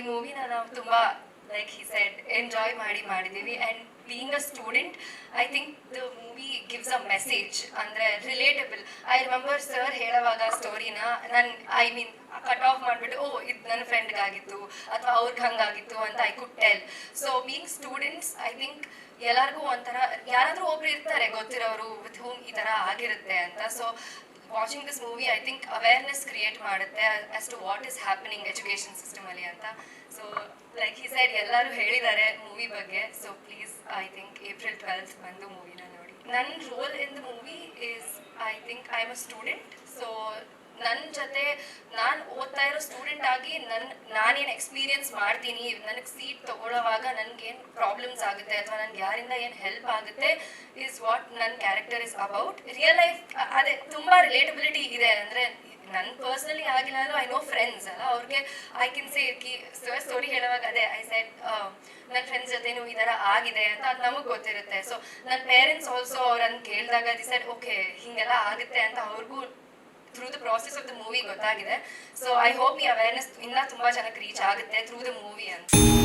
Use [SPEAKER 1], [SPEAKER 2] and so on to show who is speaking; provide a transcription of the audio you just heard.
[SPEAKER 1] ಈ ಮೂವಿನ ನಾವು ತುಂಬಾ ಲೈಕ್ ಹಿ ಸೆಡ್ ಎಂಜಾಯ್ ಮಾಡಿ ಮಾಡಿದ್ದೀವಿ and being a student I think the movie gives a message ಅಂದ್ರೆ ರಿಲೇಟಬಲ್ ಐ ರಿಮೆಂಬರ್ ಸರ್ ಹೇಳುವಾಗ ಸ್ಟೋರಿನ ನಾನು ಐ ಮೀನ್ ಕಟ್ ಆಫ್ ಮಾಡಿಬಿಟ್ಟು, ಓ, ಇದು ನನ್ನ ಫ್ರೆಂಡ್ಗಾಗಿತ್ತು ಅಥವಾ ಅವ್ರಿಗೆ ಹಂಗಾಗಿತ್ತು ಅಂತ I could tell so being students I think ಎಲ್ಲರಿಗೂ ಒಂಥರ, ಯಾರಾದರೂ ಒಬ್ರು ಇರ್ತಾರೆ ಗೊತ್ತಿರೋರು ವಿತ್ ಹೂಮ್ ಈ ಥರ ಆಗಿರುತ್ತೆ ಅಂತ. So watching this movie I think awareness create ಮಾಡುತ್ತೆ as to what is happening education ಸಿಸ್ಟಮಲ್ಲಿ ಅಂತ. ಸೊ ಲೈಕ್ ಈ ಸೈಡ್ ಎಲ್ಲರೂ ಹೇಳಿದ್ದಾರೆ ಮೂವಿ ಬಗ್ಗೆ. So please I think April twelfth ಬಂದು ಮೂವಿನ ನೋಡಿ. ನನ್ನ role in the movie is I think I am a student so ಜೊತೆ ನಾನು ಓದ್ತಾ ಇರೋ ಸ್ಟೂಡೆಂಟ್ ಆಗಿ ನನ್, ನಾನೇನು ಎಕ್ಸ್ಪೀರಿಯನ್ಸ್ ಮಾಡ್ತೀನಿ, ನನಗೆ ಸೀಟ್ ತಗೊಳ್ಳೋವಾಗ ನನ್ಗೇನ್ ಪ್ರಾಬ್ಲಮ್ಸ್ ಆಗುತ್ತೆ ಅಥವಾ ನನ್ಗೆ ಯಾರಿಂದ ಏನು ಹೆಲ್ಪ್ ಆಗುತ್ತೆ ಇಸ್ ವಾಟ್ ನನ್ character is about real life ಅದೇ ತುಂಬಾ ರಿಲೇಟಬಿಲಿಟಿ ಇದೆ ಅಂದ್ರೆ ನನ್ ಪರ್ಸನಲಿ ಆಗಿಲ್ಲ ಅಂದ್ರೆ ಐ ನೋ ಫ್ರೆಂಡ್ಸ್ ಅಲ್ಲ, ಅವ್ರಿಗೆ ಐ ಕ್ಯಾನ್ ಸೇ ಕಿ ಸ್ಟೋರಿ ಹೇಳುವಾಗ ಅದೇ ಐ ಸೆಡ್ ನನ್ನ ಫ್ರೆಂಡ್ಸ್ ಜೊತೆನೂ ಈ ಥರ ಆಗಿದೆ ಅಂತ ಅದು ನಮಗೆ ಗೊತ್ತಿರುತ್ತೆ. ಸೊ ನನ್ನ ಪೇರೆಂಟ್ಸ್ ಆಲ್ಸೋ ಅವ್ರನ್ನ ಕೇಳಿದಾಗ ದಿ ಸೈಡ್ ಓಕೆ ಹಿಂಗೆಲ್ಲ ಆಗುತ್ತೆ ಅಂತ ಅವ್ರಿಗೂ through the process of the movie ಗೊತ್ತಾಗಿದೆ. ಸೊ ಐ ಹೋಪ್ ಈ ಅವೇರ್ನೆಸ್ ಇನ್ನೂ ತುಂಬ ಜನಕ್ಕೆ ರೀಚ್ ಆಗುತ್ತೆ ಥ್ರೂ ದ ಮೂವಿ ಅಂತ.